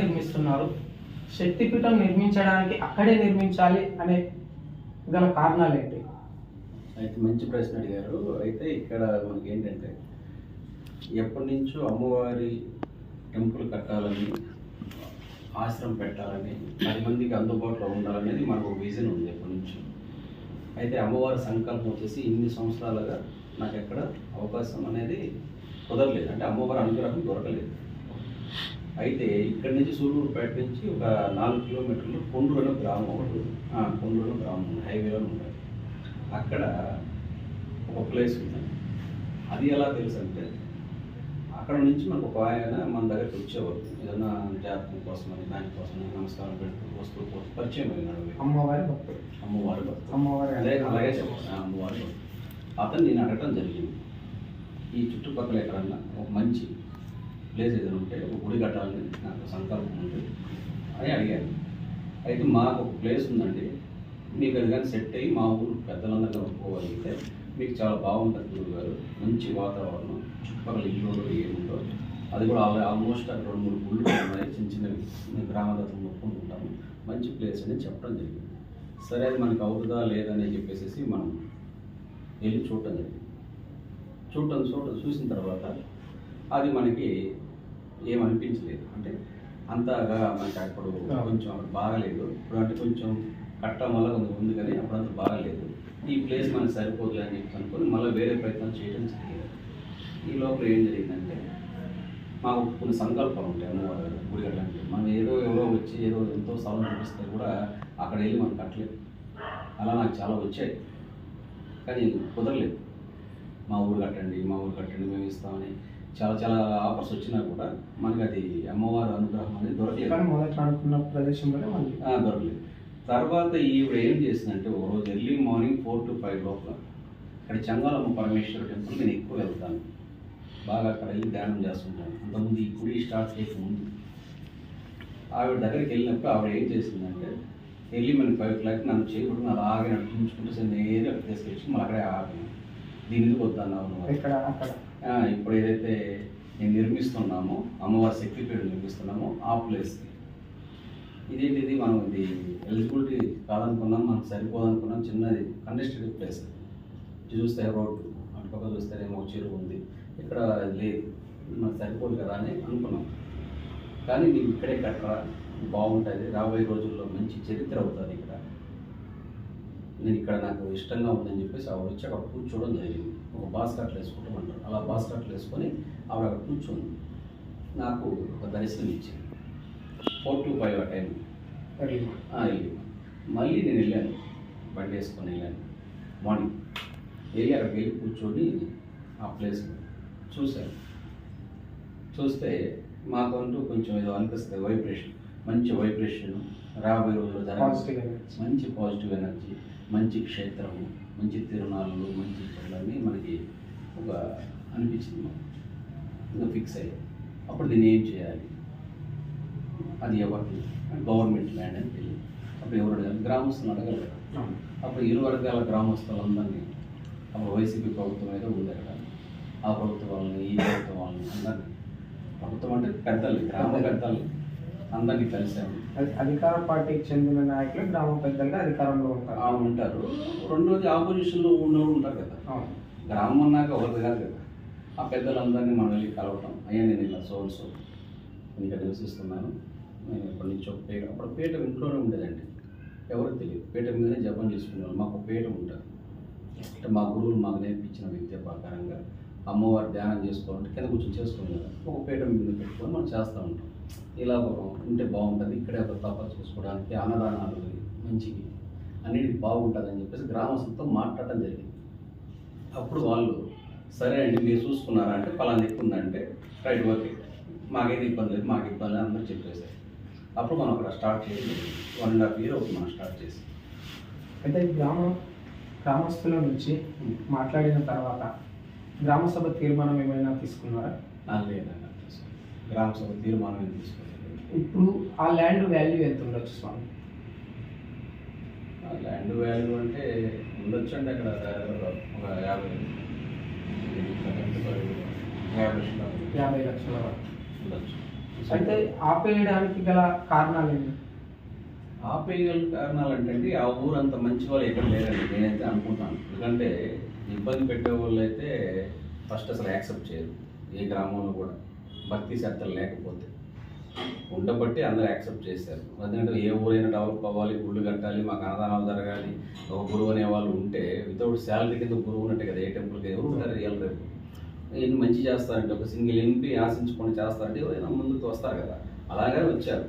నిర్మిస్తున్నారు. శక్తిపీఠం నిర్మించడానికి అక్కడే నిర్మించాలి అనే గల కారణాలు ఏంటి అయితే మంచి ప్రశ్న అడిగారు. అయితే ఇక్కడ మనకి ఏంటంటే ఎప్పటి నుంచో అమ్మవారి టెంపుల్ కట్టాలని ఆశ్రమం పెట్టాలని పది మందికి అందుబాటులో ఉండాలనేది మనకు ఒక విజన్ ఉంది ఎప్పటి నుంచి అయితే అమ్మవారి సంకల్పం వచ్చేసి ఇన్ని సంవత్సరాలుగా నాకు ఎక్కడ అవకాశం అనేది కుదరలేదు. అంటే అమ్మవారి అనుగ్రహం దొరకలేదు. అయితే ఇక్కడి నుంచి సూళ్ళూరుపేట నుంచి ఒక నాలుగు కిలోమీటర్లు కొండ్రు అనే గ్రామం ఒకటి ఆ, కొండ్రు అనే గ్రామం హైవేలో ఉంటుంది. అక్కడ ఒక ప్లేస్ ఉంది. అది ఎలా తెలుసు అంటే అక్కడ నుంచి మనకు ఒక ఆయన మన దగ్గరికి వచ్చేవారు. ఏదైనా జాతకం కోసం అని దానికోసం నమస్కారం పెడుతూ వస్తూ పోతూ పరిచయం అయినాడు. అమ్మవారి భక్తుడు. అమ్మవారి భక్త అమ్మవారి అలాగే చెప్పాను అమ్మవారి భక్తుడు. అతను నేను అడగటం జరిగింది. ఈ చుట్టుపక్కల ఎక్కడన్నా ఒక మంచి ప్లేస్ ఏదైనా ఉంటే ఒక గుడి కట్టాలని నాకు సంకల్పం ఉంది అని అడిగాను. అయితే మాకు ఒక ప్లేస్ ఉందండి. మీకు అది కానీ సెట్ అయ్యి మా ఊరు పెద్దలందరికీ ఒప్పుకోగలిగితే మీకు చాలా బాగుంటుంది గురువు గారు మంచి వాతావరణం చుట్టుపక్కల ఇల్లు ఏముందో. అది కూడా ఆల్మోస్ట్ అక్కడ రెండు మూడు గుళ్ళు ఉన్నాయి. చిన్న చిన్న గ్రామదత్వం ఒప్పుకుంటాము ఒప్పుకుంటుంటాము మంచి ప్లేస్ అని చెప్పడం జరిగింది. సరే అది మనకు అవుతుందా లేదని చెప్పేసి మనం వెళ్ళి చూడటం జరిగింది. చూడటం చూడటం చూసిన తర్వాత అది మనకి ఏమనిపించలేదు. అంటే అంతగా మనకి అప్పుడు కొంచెం అక్కడ బాగలేదు. ఇప్పుడు అంటే కొంచెం కట్టడం వల్ల కొంచెం ఉంది కానీ అప్పుడు అంత బాగలేదు. ఈ ప్లేస్ మనకి సరిపోదు అని చెప్పి అనుకొని మళ్ళీ వేరే ప్రయత్నం చేయడం జరిగింది. ఈ లోపల ఏం జరిగిందంటే మాకు కొన్ని సంకల్పాలు ఉంటాయి అమ్మవారి గుడి కట్టడానికి. మనం ఏదో ఎవరో వచ్చి ఏదో ఎంతో స్థలం చూపిస్తే కూడా అక్కడ వెళ్ళి మనం కట్టలేదు అలా నాకు చాలా వచ్చాయి. కానీ కుదరలేదు. మా ఊరు కట్టండి మా ఊరు కట్టండి మేము ఇస్తామని చాలా చాలా ఆఫర్స్ వచ్చినా కూడా మనకి అది అమ్మవారి అనుగ్రహం అనేది దొరకలేదు. మొదట అనుకున్న ప్రదేశంలోనే దొరకలేదు. తర్వాత ఈవిడ ఏం చేసిందంటే ఓ రోజు early morning four to five లోపల ఇక్కడ చంగాలమ్మ పరమేశ్వర టెంపుల్ నేను ఎక్కువ వెళ్తాను. బాగా అక్కడ వెళ్ళి ధ్యానం చేస్తుంటాను. అంతకుముందు ఈ గుడి స్టార్ట్ చేయకముందు. ఆవిడ దగ్గరికి వెళ్ళినప్పుడు ఆవిడ ఏం చేసిందంటే వెళ్ళి మన ఫైవ్ క్లాక్ నన్ను చేయకుండా అలాగే నడిపించుకుంటూ సరే నేనే అక్కడ తీసుకొచ్చి మళ్ళీ అక్కడే ఆపాను. దీని ఎందుకు వద్దన్నావు? ఇక్కడ అక్కడ. ఇప్పుడు ఏదైతే నేను నిర్మిస్తున్నామో అమ్మవారి శక్తిపీఠం నిర్మిస్తున్నామో ఆ ప్లేస్కి ఇదేంటిది మనం ఇది ఎలిజిబిలిటీ కాదనుకున్నాం మనకు సరిపోదనుకున్నాం చిన్నది కండెస్టెడ్ ప్లేస్ చూస్తే రోడ్డు అటుపక్క చూస్తేనేమో చెరువు ఉంది. ఇక్కడ లేదు. మనకు సరిపోదు కదా అని అనుకున్నాం. కానీ నీకు ఇక్కడే కట్టరా బాగుంటుంది రాబోయే రోజుల్లో మంచి చరిత్ర అవుతుంది ఇక్కడ. నేను ఇక్కడ నాకు ఇష్టంగా ఉందని చెప్పేసి ఆవిడ వచ్చి అక్కడ కూర్చోవడం జరిగింది. ఒక బాస్ కట్లు వేసుకుంటామంటారు అలా బాస్ కట్లు వేసుకొని ఆవిడ అక్కడ కూర్చొని నాకు ఒక దర్శనం ఇచ్చింది ఫోర్ టు ఫైవ్ ఆ టైం. వెళ్ళి మళ్ళీ నేను వెళ్ళాను. బండి వేసుకొని వెళ్ళాను. మార్నింగ్ వెళ్ళి అక్కడికి వెళ్ళి కూర్చొని ఆ ప్లేస్ చూశాను. చూస్తే మాకంటూ కొంచెం ఏదో అనిపిస్తుంది. వైబ్రేషన్ మంచి వైబ్రేషన్ రాబోయే రోజుల్లో మంచి పాజిటివ్ ఎనర్జీ మంచి క్షేత్రము మంచి తిరునాళ్ళు మంచి చెట్లన్నీ మనకి ఒక అనిపించింది మాకు. ఇంకా ఫిక్స్ అయ్యి. అప్పుడు దీన్ని ఏం చేయాలి? అది ఎవరికి గవర్నమెంట్ ల్యాండ్ అని తెలియదు. అప్పుడు ఎవరు అడగాలి? గ్రామస్తులను అడగాలి కదా. అప్పుడు ఇరు వర్గాల గ్రామస్తులందరినీ అప్పుడు వైసీపీ ప్రభుత్వం ఏదో ఉంది అక్కడ ఆ ప్రభుత్వం వాళ్ళని ఈ ప్రభుత్వం వాళ్ళని అందరినీ. ప్రభుత్వం అంటే పెద్దలు గ్రామ పెద్దలు. అందరినీ అది అధికార పార్టీకి చెందిన నాయకులు గ్రామ పెద్దలుగా అధికారంలో ఉంటారు. ఆ ఉంటారు. రెండోది ఆపోజిషన్లో ఉన్నవాళ్ళు ఉంటారు కదా. గ్రామం అన్నాక ఒకటి కాదు కదా. ఆ పెద్దలందరినీ మనం వెళ్ళి కలవటం. అయ్యా నేను ఇలా సో సో నేను ఇక్కడ నివసిస్తున్నాను నేను ఎప్పటి నుంచో పేట అప్పుడు పేట ఇంట్లోనే ఉండేదండి. ఎవరికి తెలియదు. పేట మీదనే జపం చేసుకునేవాళ్ళు. మాకు పీఠం ఉంటుంది అంటే మా గురువులు మాకు నేర్పించిన విద్య ప్రకారంగా అమ్మవారి ధ్యానం చేసుకోవాలంటే కింద కూర్చొని చేసుకుని కదా ఒక పీఠ మీద పెట్టుకొని మనం చేస్తూ ఉంటాం. ఇలా ఉంటే బాగుంటుంది. ఇక్కడే ఒక తప చేసుకోవడానికి అన్నదానాలు అన్నిటికి బాగుంటుంది అని చెప్పేసి గ్రామస్తులతో మాట్లాడటం జరిగింది. అప్పుడు వాళ్ళు సరే అండి మీరు చూసుకున్నారా? అంటే పలానా దిక్కు ఉందంటే రైట్ ఓకే. మాకేది ఇబ్బంది లేదు మాకు ఇబ్బంది లేదు అందరూ చెప్పేశారు. అప్పుడు మనం అక్కడ స్టార్ట్ చేయాలి వన్ అండ్ హాఫ్ ఇయర్ అవుతుంది మనం స్టార్ట్ చేసి. అయితే గ్రామ గ్రామస్తుల నుంచి మాట్లాడిన తర్వాత గ్రామ సభ తీర్మానం ఏమైనా తీసుకున్నారా? లేదండి గ్రామ సభ తీర్మానం ఇప్పుడు ఆ ల్యాండ్ వాల్యూ ఎంత ఉండొచ్చు స్వామి? ఆ ల్యాండ్ వాల్యూ అంటే ఉండొచ్చు అండి అక్కడ దాదాపు ఒక యాభై యాభై లక్షల యాభై లక్షల వరకు. ఉండొచ్చు. అయితే ఆపేయడానికి గల కారణాలు ఏంటి ఆపేయగల కారణాలు అంటే ఆ ఊరు అంత మంచి వాళ్ళు ఎక్కడ లేరండి. నేనైతే అనుకుంటాను. ఎందుకంటే ఇబ్బంది పెట్టే వాళ్ళు అయితే ఫస్ట్ అసలు యాక్సెప్ట్ చేయరు. ఏ గ్రామంలో కూడా. భక్తి శ్రద్ధలు లేకపోతే. ఉండబట్టి అందరూ యాక్సెప్ట్ చేశారు. ఎందుకంటే ఏ ఊరైనా డెవలప్ అవ్వాలి గుళ్ళు కట్టాలి మాకు అన్నదానాలు జరగాలి ఒక గురువు అనే వాళ్ళు ఉంటే వితౌట్ శాలరీ కింద గురువు ఉన్నట్టే కదా ఏ టెంపుల్కి ఎవరు ఉంటారు రియల్ రేపు ఎన్ని మంచి చేస్తారంటే ఒక సింగిల్ ఎంపీ ఆశించుకొని చేస్తారంటే ఎవరైనా ముందుకు వస్తారు కదా. అలాగే వచ్చారు.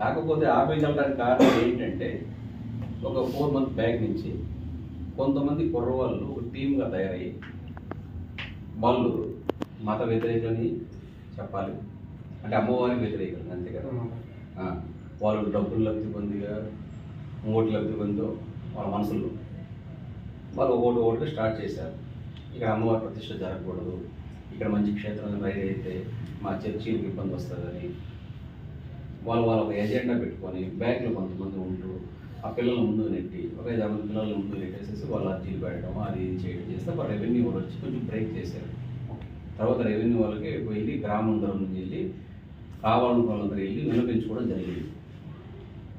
కాకపోతే ఆపేయగలడానికి కారణం ఏంటంటే ఒక ఫోర్ మంత్ బ్యాక్ నుంచి కొంతమంది కుర్రవాళ్ళు ఒక టీమ్గా తయారయ్యి వాళ్ళు మత వ్యతిరేకని చెప్పాలి. అంటే అమ్మవారికి వ్యతిరేకం అంతే కదా? వాళ్ళు డబ్బులు లబ్ధి పొందిగా ఓట్లు లబ్ధి పొందో? వాళ్ళ మనసులో వాళ్ళు ఒకటి ఒకటి స్టార్ట్ చేశారు. ఇక్కడ అమ్మవారి ప్రతిష్ట జరగకూడదు. ఇక్కడ మంచి క్షేత్రం రైడ్ అయితే మా చర్చీలకు ఇబ్బంది వస్తుందని. వాళ్ళు వాళ్ళ ఒక ఎజెండా పెట్టుకొని బ్యాక్లో కొంతమంది ఉంటూ ఆ పిల్లల ముందు నెట్టి ఒక ఐదు ఆరు పిల్లల ముందు నెట్టేసేసి వాళ్ళు అర్జీలు పెట్టడం అది చేయడం చేస్తే వాళ్ళ రెవెన్యూ వాళ్ళు వచ్చి కొంచెం బ్రేక్ చేశారు. తర్వాత రెవెన్యూ వాళ్ళకి వెళ్ళి గ్రామం నుంచి వెళ్ళి కావాలనుకున్న వెళ్ళి వినిపించుకోవడం జరిగింది.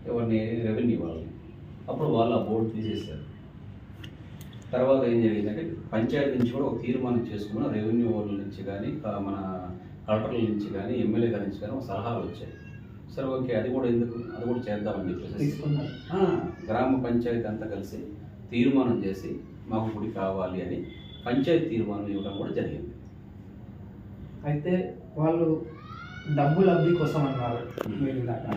ఎవరిని? రెవెన్యూ వాళ్ళని. అప్పుడు వాళ్ళు ఆ బోర్డు తీసేశారు. తర్వాత ఏం జరిగిందంటే పంచాయతీ నుంచి కూడా ఒక తీర్మానం చేసుకున్న రెవెన్యూ వాళ్ళ నుంచి కానీ మన కలెక్టర్ల నుంచి కానీ ఎమ్మెల్యే గారి నుంచి కానీ ఒక సలహాలు వచ్చాయి. సరే ఓకే అది కూడా ఎందుకు? అది కూడా చేద్దామని చెప్పేసి గ్రామ పంచాయతీ అంతా కలిసి తీర్మానం చేసి మాకు గుడి కావాలి అని పంచాయతీ తీర్మానం ఇవ్వడం కూడా జరిగింది. అయితే వాళ్ళు డబ్బు లబ్ధి కోసం అన్నారు మీరు ఇందాక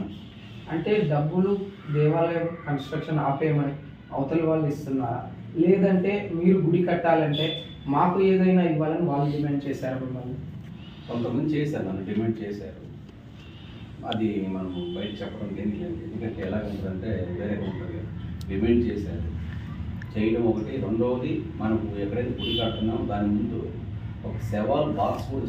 అంటే డబ్బులు దేవాలయం కన్స్ట్రక్షన్ ఆపేయమని అవతల వాళ్ళు ఇస్తున్నారా? లేదంటే మీరు గుడి కట్టాలంటే మాకు ఏదైనా ఇవ్వాలని వాళ్ళు డిమాండ్ చేశారు మిమ్మల్ని? కొంతమంది చేశారు నన్ను డిమాండ్ చేశారు. అది మనం బయట చెప్పడం ఏమీ లేదు. ఎందుకంటే ఎలా ఉంటుందంటే వేరేగా ఉంటుంది. డిమాండ్ చేశారు. చేయడం ఒకటి. రెండవది మనం ఎక్కడైతే గుడి కడుతున్నామో దాని ముందు ఒక సెవాల్ బాక్స్ కూడా